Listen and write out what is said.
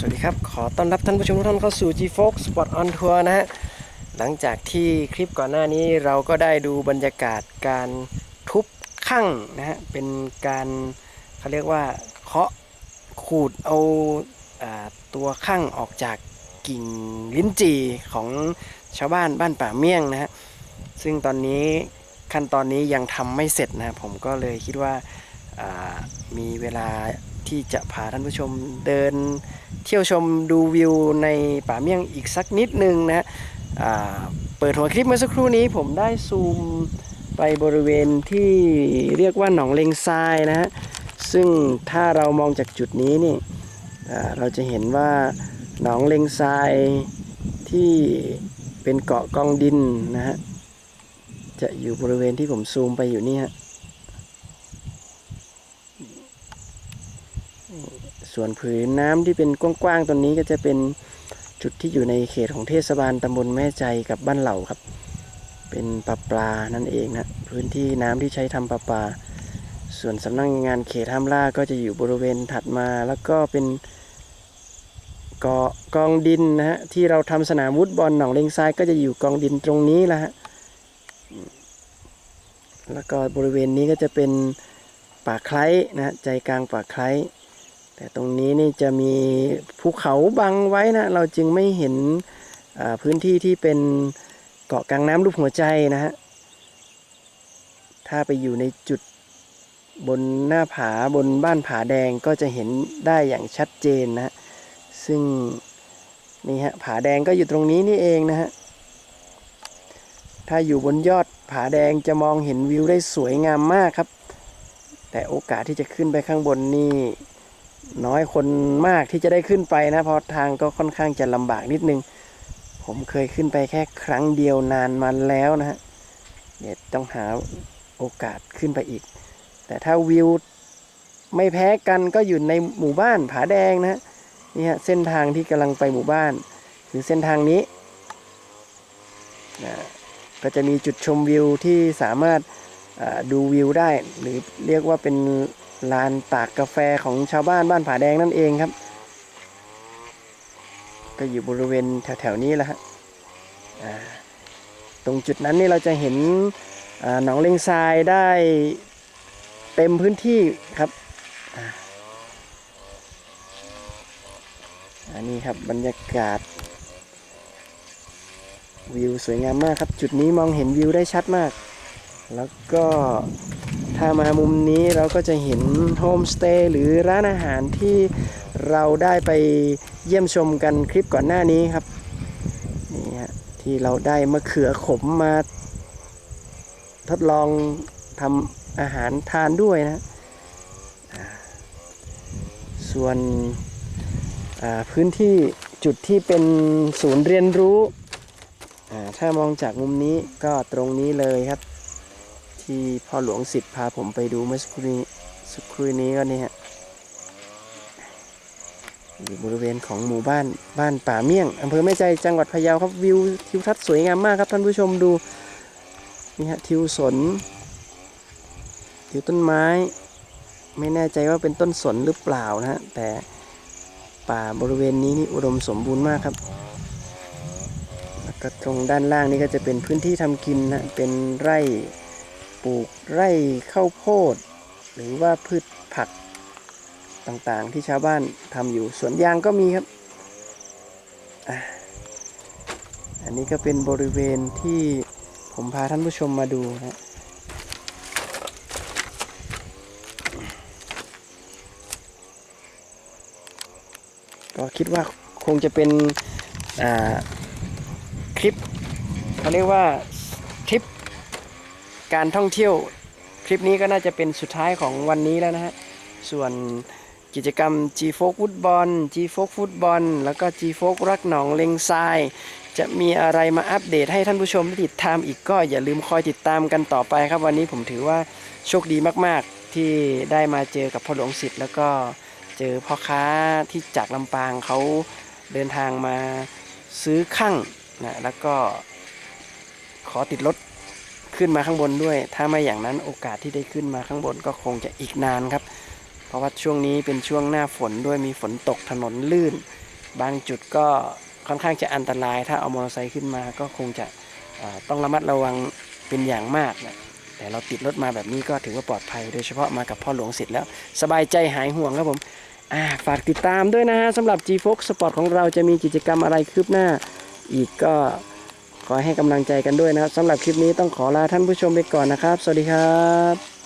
สวัสดีครับ ขอต้อนรับท่านผู้ชมทุกท่านเข้าสู่ G-Fox Sport on Tour นะฮะ หลังจากที่คลิปก่อนหน้านี้เราก็ได้ดูบรรยากาศการทุบขั้งนะฮะ เป็นการเขาเรียกว่าเคาะขูดเอาอาตัวขั้งออกจากกิ่งลิ้นจี่ของชาวบ้านบ้านป่าเมี่ยงนะฮะ ซึ่งตอนนี้ขั้นตอนนี้ยังทำไม่เสร็จนะผมก็เลยคิดว่าอ่ามีเวลาที่จะพาท่านผู้ชมเดิน เที่ยวชมดูวิวในป่าเมี่ยงอีกสักนิดนึงนะฮะเปิดหัวคลิปเมื่อสักครู่นี้ผมได้ซูมไปบริเวณที่เรียกว่าหนองเลงทรายนะฮะซึ่งถ้าเรามองจากจุดนี้นี่เราจะเห็นว่าหนองเลงทรายที่เป็นเกาะกองดินนะฮะจะอยู่บริเวณที่ผมซูมไปอยู่นี่ฮะ ส่วนผืนน้ำที่เป็นกว้างๆตรงนี้ก็จะเป็นจุดที่อยู่ในเขตของเทศบาลตำบลแม่ใจกับบ้านเหล่าครับ เป็นปลาปลานั่นเองนะพื้นที่น้ำที่ใช้ทำปลาปลาส่วนสำนักงานเขตห้ามล่าก็จะอยู่บริเวณถัดมาแล้วก็เป็นเกาะกองดินนะฮะที่เราทำสนามวุดบอลหนองเลงทรายก็จะอยู่กองดินตรงนี้แหละฮะแล้วก็บริเวณนี้ก็จะเป็นป่าไคล้นะฮะใจกลางป่าไคล้ แต่ตรงนี้นี่จะมีภูเขาบังไว้นะ เราจึงไม่เห็นพื้นที่ที่เป็นเกาะกลางน้ำรูปหัวใจนะฮะ ถ้าไปอยู่ในจุดบนหน้าผาบนบ้านผาแดงก็จะเห็นได้อย่างชัดเจนนะ ซึ่งนี่ฮะผาแดงก็อยู่ตรงนี้นี่เองนะฮะ ถ้าอยู่บนยอดผาแดงจะมองเห็นวิวได้สวยงามมากครับ แต่โอกาสที่จะขึ้นไปข้างบนนี่ น้อยคนมากที่จะได้ขึ้นไปนะเพราะทางก็ค่อนข้างจะลำบากนิดนึง ผมเคยขึ้นไปแค่ครั้งเดียวนานมาแล้วนะฮะเดี๋ยวต้องหาโอกาสขึ้นไปอีก แต่ถ้าวิวไม่แพ้กันก็อยู่ในหมู่บ้านผาแดงนะนี่ฮะเส้นทางที่กำลังไปหมู่บ้าน คือเส้นทางนี้นะก็จะมีจุดชมวิวที่สามารถดูวิวได้ หรือเรียกว่าเป็น ลานตากกาแฟของชาวบ้านบ้านผาแดงนั่นเองครับ ก็อยู่บริเวณแถวๆนี้แหละฮะตรงจุดนั้นนี่เราจะเห็นหนองเลงทรายได้เต็มพื้นที่ครับอันนี้ครับบรรยากาศ วิวสวยงามมากครับ จุดนี้มองเห็นวิวได้ชัดมาก แล้วก็ ถ้ามามุมนี้เราก็จะเห็นโฮมสเตย์หรือร้านอาหารที่เราได้ไปเยี่ยมชมกันคลิปก่อนหน้านี้ครับนี่ฮะที่เราได้มะเขือขมมาทดลองทำอาหารทานด้วยนะ ส่วนพื้นที่จุดที่เป็นศูนย์เรียนรู้ ถ้ามองจากมุมนี้ก็ตรงนี้เลยครับ ที่พ่อหลวงสิทธิ์พาผมไปดูเมื่อสักครู่นี้สักครู่นี้ก็นี่ฮะอยู่บริเวณของหมู่บ้านบ้านป่าเมี่ยงอำเภอแม่ใจจังหวัดพะเยาครับวิวทิวทัศน์สวยงามมากครับท่านผู้ชมดูนี่ฮะทิวสนทิวต้นไม้ ไม่แน่ใจว่าเป็นต้นสนหรือเปล่านะฮะแต่ป่าบริเวณนี้นี่อุดมสมบูรณ์มากครับแล้วก็ตรงด้านล่างนี่ก็จะเป็นพื้นที่ทำกินนะเป็นไร่ ลูกไร่ข้าวโพด หรือว่าพืชผักต่างๆ ที่ชาวบ้านทำอยู่สวนยางก็มีครับอะอันนี้ก็เป็นบริเวณที่ผมพาท่านผู้ชมมาดูนะก็คิดว่าคงจะเป็นคลิปเขาเรียกว่า การท่องเที่ยวคลิปนี้ก็น่าจะเป็นสุดท้ายของวันนี้แล้วนะฮะ ส่วนกิจกรรม G f o ฟุตบอล G f o ฟุตบอลแล้วก็ G f o รักหนองเลงทราย จะมีอะไรมาอัปเดตให้ท่านผู้ชมติดตามอีกก็อย่าลืมคอยติดตามกันต่อไปครับ วันนี้ผมถือว่าโชคดีมากๆ ที่ได้มาเจอกับพ่อหลวงสิทธิ์แล้วก็เจอพ่อค้าที่จากลำปางเขาเดินทางมาซื้อข้างนะแล้วก็ขอติดรถ ขึ้นมาข้างบนด้วย ถ้าไม่อย่างนั้นโอกาสที่ได้ขึ้นมาข้างบนก็คงจะอีกนานครับ เพราะว่าช่วงนี้เป็นช่วงหน้าฝนด้วยมีฝนตกถนนลื่น บางจุดก็ค่อนข้างจะอันตราย ถ้าเอามอเตอร์ไซค์ขึ้นมาก็คงจะต้องระมัดระวังเป็นอย่างมากนะแต่เราติดรถมาแบบนี้ก็ถือว่าปลอดภัย โดยเฉพาะมากับพ่อหลวงเสร็จแล้ว สบายใจหายห่วงครับผมฝากติดตามด้วยนะฮะสำหรับ G Fox Sport ของเราจะมีกิจกรรมอะไรคืบหน้า อีกก็ ขอให้กำลังใจกันด้วยนะครับสำหรับคลิปนี้ต้องขอลาท่านผู้ชมไปก่อนนะครับ สวัสดีครับ